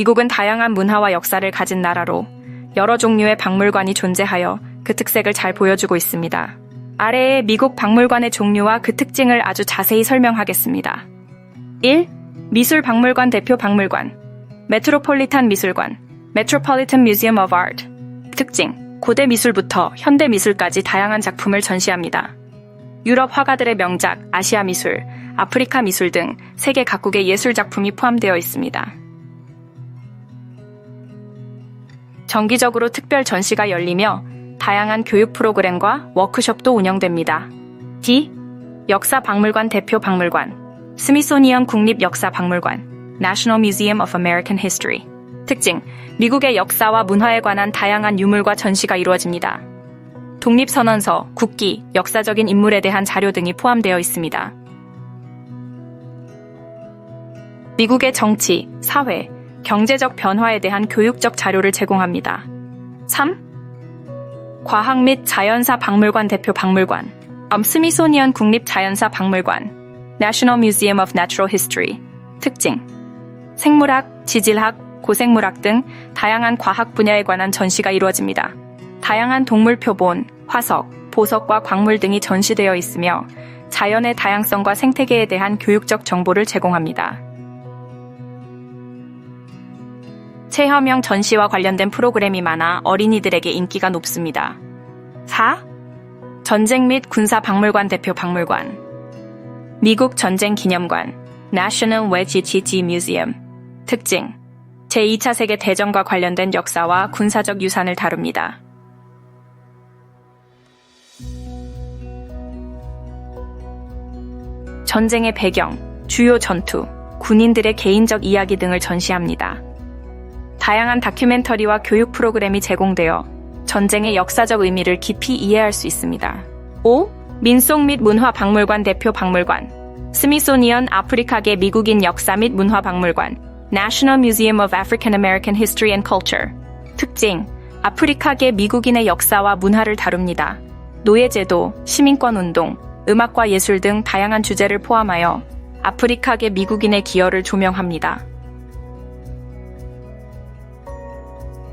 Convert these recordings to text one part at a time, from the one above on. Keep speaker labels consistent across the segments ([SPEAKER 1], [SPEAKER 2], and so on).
[SPEAKER 1] 미국은 다양한 문화와 역사를 가진 나라로 여러 종류의 박물관이 존재하여 그 특색을 잘 보여주고 있습니다. 아래에 미국 박물관의 종류와 그 특징을 아주 자세히 설명하겠습니다. 1. 미술 박물관 대표 박물관 메트로폴리탄 미술관 Metropolitan Museum of Art 특징 고대 미술부터 현대 미술까지 다양한 작품을 전시합니다. 유럽 화가들의 명작, 아시아 미술, 아프리카 미술 등 세계 각국의 예술 작품이 포함되어 있습니다. 정기적으로 특별 전시가 열리며 다양한 교육 프로그램과 워크숍도 운영됩니다. D. 역사 박물관 대표 박물관 스미소니언 국립역사박물관 National Museum of American History 특징 미국의 역사와 문화에 관한 다양한 유물과 전시가 이루어집니다. 독립선언서, 국기, 역사적인 인물에 대한 자료 등이 포함되어 있습니다. 미국의 정치, 사회, 경제적 변화에 대한 교육적 자료를 제공합니다. 3. 과학 및 자연사 박물관 대표 박물관 엄스미소니언 국립자연사 박물관 National Museum of Natural History 특징 생물학, 지질학, 고생물학 등 다양한 과학 분야에 관한 전시가 이루어집니다. 다양한 동물 표본, 화석, 보석과 광물 등이 전시되어 있으며 자연의 다양성과 생태계에 대한 교육적 정보를 제공합니다. 체험형 전시와 관련된 프로그램이 많아 어린이들에게 인기가 높습니다. 4. 전쟁 및 군사 박물관 대표 박물관 미국 전쟁 기념관 National Wedgety Museum 특징 제2차 세계 대전과 관련된 역사와 군사적 유산을 다룹니다. 전쟁의 배경, 주요 전투, 군인들의 개인적 이야기 등을 전시합니다. 다양한 다큐멘터리와 교육 프로그램이 제공되어 전쟁의 역사적 의미를 깊이 이해할 수 있습니다. 5. 민속 및 문화 박물관 대표 박물관 스미소니언 아프리카계 미국인 역사 및 문화 박물관 National Museum of African American History and Culture 특징 아프리카계 미국인의 역사와 문화를 다룹니다. 노예제도, 시민권 운동, 음악과 예술 등 다양한 주제를 포함하여 아프리카계 미국인의 기여를 조명합니다.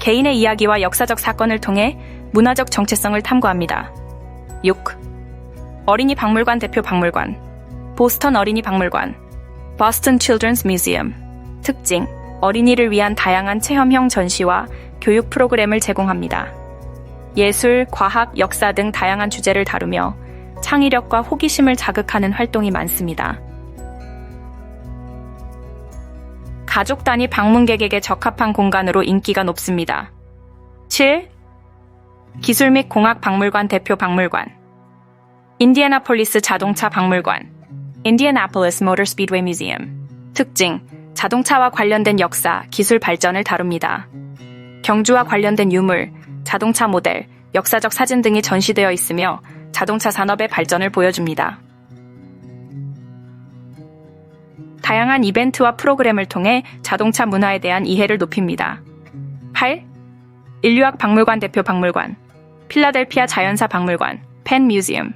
[SPEAKER 1] 개인의 이야기와 역사적 사건을 통해 문화적 정체성을 탐구합니다. 6. 어린이 박물관 대표 박물관 보스턴 어린이 박물관 Boston Children's Museum 특징 어린이를 위한 다양한 체험형 전시와 교육 프로그램을 제공합니다. 예술, 과학, 역사 등 다양한 주제를 다루며 창의력과 호기심을 자극하는 활동이 많습니다. 가족 단위 방문객에게 적합한 공간으로 인기가 높습니다. 7. 기술 및 공학 박물관 대표 박물관 인디애나폴리스 자동차 박물관 Indianapolis Motor Speedway Museum 특징 자동차와 관련된 역사, 기술 발전을 다룹니다. 경주와 관련된 유물, 자동차 모델, 역사적 사진 등이 전시되어 있으며 자동차 산업의 발전을 보여줍니다. 다양한 이벤트와 프로그램을 통해 자동차 문화에 대한 이해를 높입니다. 8. 인류학 박물관 대표 박물관 필라델피아 자연사 박물관 펜 뮤지엄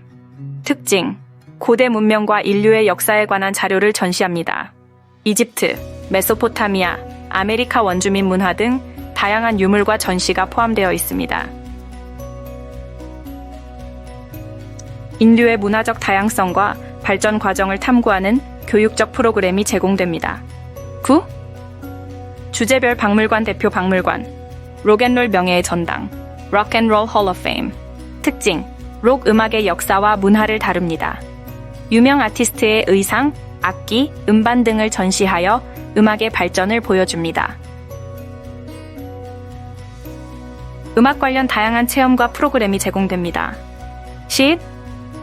[SPEAKER 1] 특징 고대 문명과 인류의 역사에 관한 자료를 전시합니다. 이집트, 메소포타미아, 아메리카 원주민 문화 등 다양한 유물과 전시가 포함되어 있습니다. 인류의 문화적 다양성과 발전 과정을 탐구하는 교육적 프로그램이 제공됩니다. 9. 주제별 박물관 대표 박물관 록앤롤 명예의 전당 록앤롤 홀 오브 페임 특징 록 음악의 역사와 문화를 다룹니다. 유명 아티스트의 의상, 악기, 음반 등을 전시하여 음악의 발전을 보여줍니다. 음악 관련 다양한 체험과 프로그램이 제공됩니다. 10.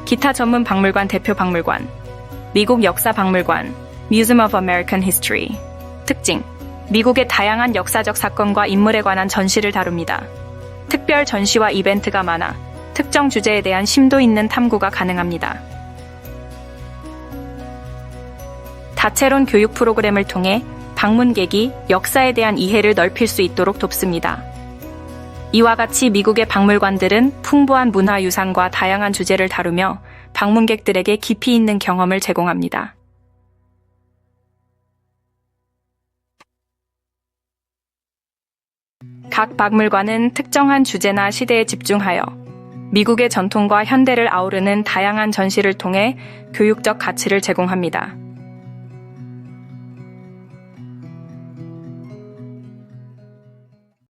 [SPEAKER 1] 기타 전문 박물관 대표 박물관 미국 역사 박물관 Museum of American History 특징 미국의 다양한 역사적 사건과 인물에 관한 전시를 다룹니다. 특별 전시와 이벤트가 많아 특정 주제에 대한 심도 있는 탐구가 가능합니다. 다채로운 교육 프로그램을 통해 방문객이 역사에 대한 이해를 넓힐 수 있도록 돕습니다. 이와 같이 미국의 박물관들은 풍부한 문화유산과 다양한 주제를 다루며 방문객들에게 깊이 있는 경험을 제공합니다. 각 박물관은 특정한 주제나 시대에 집중하여 미국의 전통과 현대를 아우르는 다양한 전시를 통해 교육적 가치를 제공합니다.